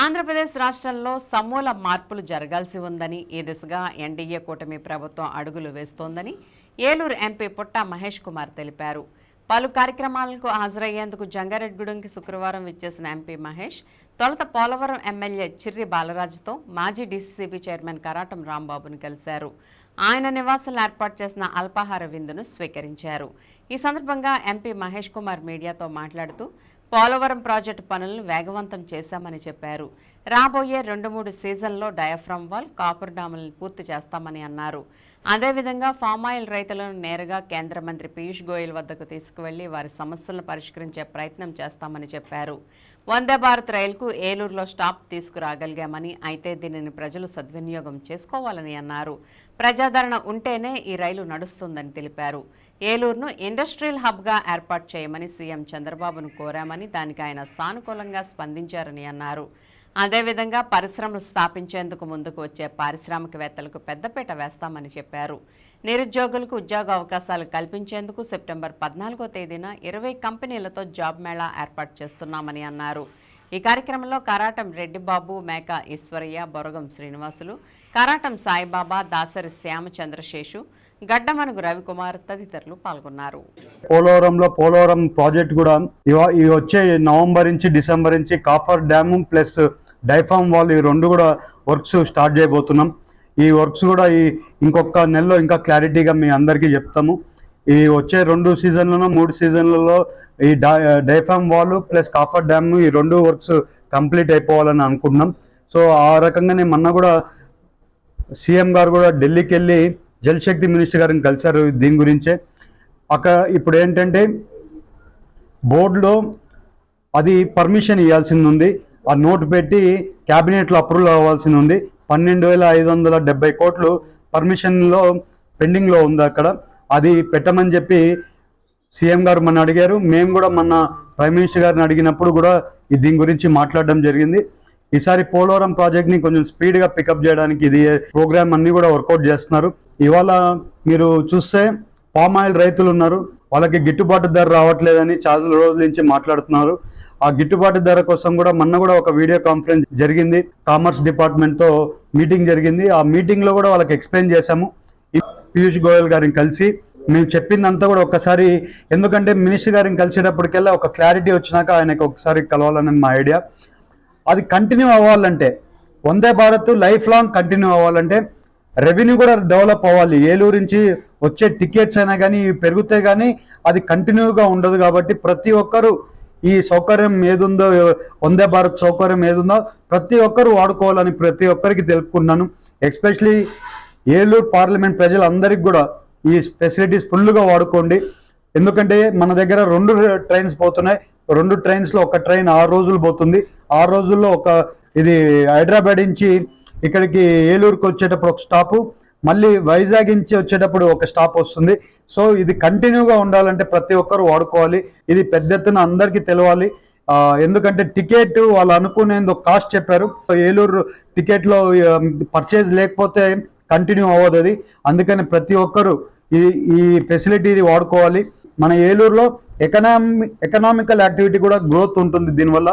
ఆంధ్రప్రదేశ్ రాష్ట్రంలో సమూల మార్పులు జరగాల్సి ఉందని ఈ దిశగా ఎన్డీఏ కూటమి ప్రభుత్వం అడుగులు వేస్తోందని ఏలూరు ఎంపీ పుట్ట మహేష్ కుమార్ తెలిపారు. పలు కార్యక్రమాలకు హాజరయ్యేందుకు జంగారెడ్గూడెంకి శుక్రవారం విచ్చేసిన ఎంపీ మహేష్ తొలత పోలవరం ఎమ్మెల్యే చిర్రి బాలరాజుతో మాజీ డీసీసీబీ చైర్మన్ కరాటం రాంబాబును కలిశారు. ఆయన నివాసంలో ఏర్పాటు చేసిన అల్పాహార విందును స్వీకరించారు. ఈ సందర్భంగా ఎంపీ మహేష్ కుమార్ మీడియాతో మాట్లాడుతూ పోలవరం ప్రాజెక్టు పనులను వేగవంతం చేశామని చెప్పారు. రాబోయే రెండు మూడు సీజన్లో డయాఫ్రమ్ వాల్ కాపర్ డాములను పూర్తి చేస్తామని అన్నారు. అదేవిధంగా ఫామాయిల్ రైతులను నేరుగా కేంద్ర మంత్రి పీయూష్ గోయల్ వద్దకు తీసుకువెళ్ళి వారి సమస్యలను పరిష్కరించే ప్రయత్నం చేస్తామని చెప్పారు. వందే భారత్ రైలుకు ఏలూరులో స్టాప్ తీసుకురాగలిగామని అయితే దీనిని ప్రజలు సద్వినియోగం చేసుకోవాలని అన్నారు. ప్రజాదరణ ఉంటేనే ఈ రైలు నడుస్తుందని తెలిపారు. ఏలూరును ఇండస్ట్రియల్ హబ్గా ఏర్పాటు చేయమని సీఎం చంద్రబాబును కోరామని దానికి ఆయన సానుకూలంగా స్పందించారని అన్నారు. అదేవిధంగా పరిశ్రమలు స్థాపించేందుకు ముందుకు వచ్చే పారిశ్రామికవేత్తలకు పెద్దపీట వేస్తామని చెప్పారు. నిరుద్యోగులకు ఉద్యోగ అవకాశాలు కల్పించేందుకు సెప్టెంబర్ పద్నాలుగో తేదీన ఇరవై కంపెనీలతో జాబ్ మేళా ఏర్పాటు చేస్తున్నామని అన్నారు. ఈ కార్యక్రమంలో కరాటం రెడ్డిబాబు మేక ఈశ్వరయ్య బొరగం శ్రీనివాసులు కరాటం సాయిబాబా దాసరి శ్యామచంద్రశేషు గడ్డమనుగు రవికుమార్ తదితరులు పాల్గొన్నారు. పోలవరంలో పోలవరం ప్రాజెక్ట్ కూడా ఈ వచ్చే నవంబర్ నుంచి డిసెంబర్ నుంచి coffer dam plus diaphragm wall ఈ రెండు కూడా వర్క్స్ స్టార్ట్ చేయబోతున్నాం. ఈ వర్క్స్ కూడా ఈ ఇంకొక నెలలో ఇంకా క్లారిటీగా మీ అందరికీ చెప్తాము. ఈ వచ్చే రెండు సీజన్లలో మూడు సీజన్లలో ఈ die- diaphragm wall plus coffer dam ఈ రెండు వర్క్స్ కంప్లీట్ అయిపోవాలని అనుకుంటున్నాం. సో ఆ రకంగానే మొన్న కూడా సీఎం గారు కూడా ఢిల్లీకి వెళ్ళి జలశక్తి మినిస్టర్ గారిని కలిశారు దీని గురించే. అక్కడ ఇప్పుడు ఏంటంటే బోర్డులో అది పర్మిషన్ ఇవ్వాల్సింది ఉంది. ఆ నోటు పెట్టి క్యాబినెట్లో అప్రూవల్ అవ్వాల్సి ఉంది. పన్నెండు వేల ఐదు వందల డెబ్బై కోట్లు పర్మిషన్లో పెండింగ్లో ఉంది అక్కడ. అది పెట్టమని చెప్పి సీఎం గారు మన అడిగారు. మేము కూడా మొన్న ప్రైమ్ మినిస్టర్ గారిని అడిగినప్పుడు కూడా దీని గురించి మాట్లాడడం జరిగింది. ఈసారి పోలవరం ప్రాజెక్ట్ని కొంచెం స్పీడ్గా పికప్ చేయడానికి ఇది ప్రోగ్రామ్ అన్నీ కూడా వర్కౌట్ చేస్తున్నారు. ఇవాళ మీరు చూస్తే పామ్ ఆయిల్ రైతులు ఉన్నారు. వాళ్ళకి గిట్టుబాటు ధర రావట్లేదని చాలా రోజుల నుంచి మాట్లాడుతున్నారు. ఆ గిట్టుబాటు ధర కోసం కూడా మొన్న కూడా ఒక వీడియో కాన్ఫరెన్స్ జరిగింది. కామర్స్ డిపార్ట్మెంట్తో మీటింగ్ జరిగింది. ఆ మీటింగ్లో కూడా వాళ్ళకి ఎక్స్ప్లెయిన్ చేశాము. పీయూష్ గోయల్ గారిని కలిసి మేము చెప్పిందంతా కూడా ఒక్కసారి ఎందుకంటే మినిస్టర్ గారిని కలిసేటప్పటికెల్లా ఒక క్లారిటీ వచ్చినాక ఆయనకు ఒకసారి కలవాలని మా ఐడియా. అది కంటిన్యూ అవ్వాలంటే Vande Bharat life long continue అవ్వాలంటే రెవెన్యూ కూడా డెవలప్ అవ్వాలి. ఏలూరు నుంచి వచ్చే టికెట్స్ అయినా కానీ పెరిగితే కానీ అది కంటిన్యూగా ఉండదు కాబట్టి ప్రతి ఒక్కరు ఈ సౌకర్యం ఏదుందో వందే భారత్ సౌకర్యం ఏదుందో ప్రతి ఒక్కరు వాడుకోవాలని ప్రతి ఒక్కరికి తెలుపుకున్నాను ఎస్పెషలీ ఏలూరు పార్లమెంట్ ప్రజలందరికీ కూడా ఈ ఫెసిలిటీస్ ఫుల్గా వాడుకోండి. ఎందుకంటే మన దగ్గర రెండు ట్రైన్స్ పోతున్నాయి. రెండు ట్రైన్స్లో ఒక ట్రైన్ ఆరు రోజులు పోతుంది. ఆరు రోజుల్లో ఒక ఇది హైదరాబాద్ నుంచి ఇక్కడికి ఏలూరుకి వచ్చేటప్పుడు ఒక స్టాపు మళ్ళీ వైజాగ్ నుంచి వచ్చేటప్పుడు ఒక స్టాప్ వస్తుంది. సో ఇది కంటిన్యూగా ఉండాలంటే ప్రతి ఒక్కరు వాడుకోవాలి. ఇది పెద్ద ఎత్తున అందరికీ తెలవాలి. ఎందుకంటే టికెట్ వాళ్ళు అనుకునేందుకు కాస్ట్ చెప్పారు. సో ఏలూరు టికెట్లో పర్చేజ్ లేకపోతే కంటిన్యూ అవ్వదు అది. అందుకని ప్రతి ఒక్కరు ఈ ఈ ఫెసిలిటీ వాడుకోవాలి. మన ఏలూరులో ఎకనామి ఎకనామికల్ యాక్టివిటీ కూడా గ్రోత్ ఉంటుంది. దీనివల్ల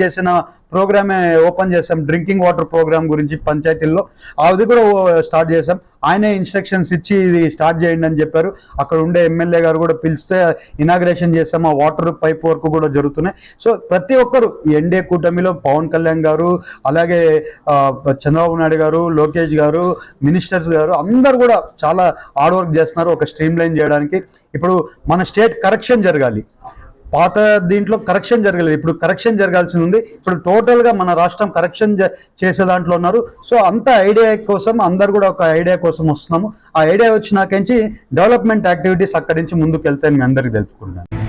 చేసిన ప్రోగ్రామే ఓపెన్ చేసాం డ్రింకింగ్ వాటర్ ప్రోగ్రామ్ గురించి పంచాయతీల్లో. అది కూడా స్టార్ట్ చేసాం ఆయనే ఇన్స్ట్రక్షన్స్ ఇచ్చి ఇది స్టార్ట్ చేయండి అని చెప్పారు. అక్కడ ఉండే ఎమ్మెల్యే గారు కూడా పిలిస్తే ఇనాగ్రేషన్ చేసాం ఆ వాటర్ పైప్ వర్క్ కూడా జరుగుతున్నాయి. సో ప్రతి ఒక్కరు ఎన్డీఏ కూటమిలో పవన్ కళ్యాణ్ గారు అలాగే చంద్రబాబు నాయుడు గారు లోకేష్ గారు మినిస్టర్స్ గారు అందరు కూడా చాలా హార్డ్ వర్క్ చేస్తున్నారు. ఒక స్ట్రీమ్ లైన్ చేయడానికి. ఇప్పుడు మన స్టేట్ కరెక్షన్ జరగాలి. పాత దీంట్లో కరెక్షన్ జరగలేదు. ఇప్పుడు కరెక్షన్ జరగాల్సి ఉంది. ఇప్పుడు టోటల్గా మన రాష్ట్రం కరెక్షన్ చేసే దాంట్లో ఉన్నారు. సో అంత ఐడియా కోసం అందరు కూడా ఒక ఐడియా కోసం వస్తున్నాము. ఆ ఐడియా వచ్చినాకంచి డెవలప్మెంట్ యాక్టివిటీస్ అక్కడి నుంచి ముందుకు వెళ్తాయని అందరికీ తెలుపుకుంటాను